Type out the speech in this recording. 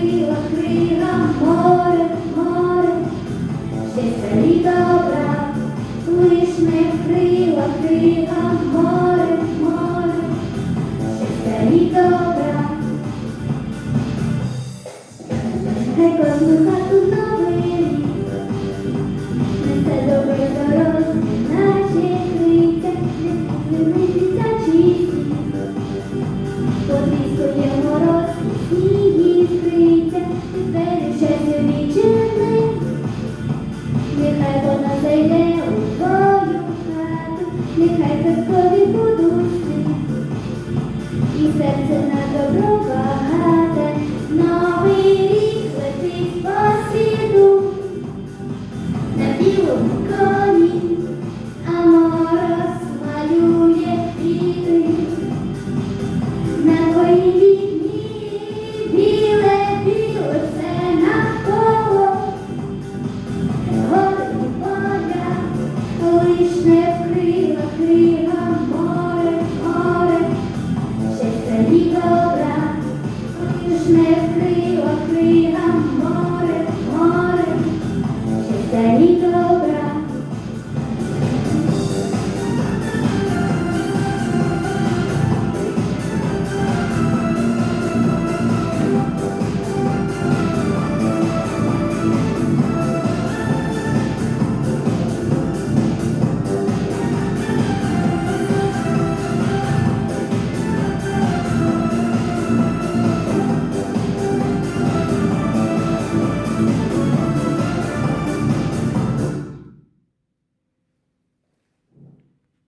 крила, крила, море, море, щастя і добра, лиш не крила, крила, море, море, щастя і добра. Nobody.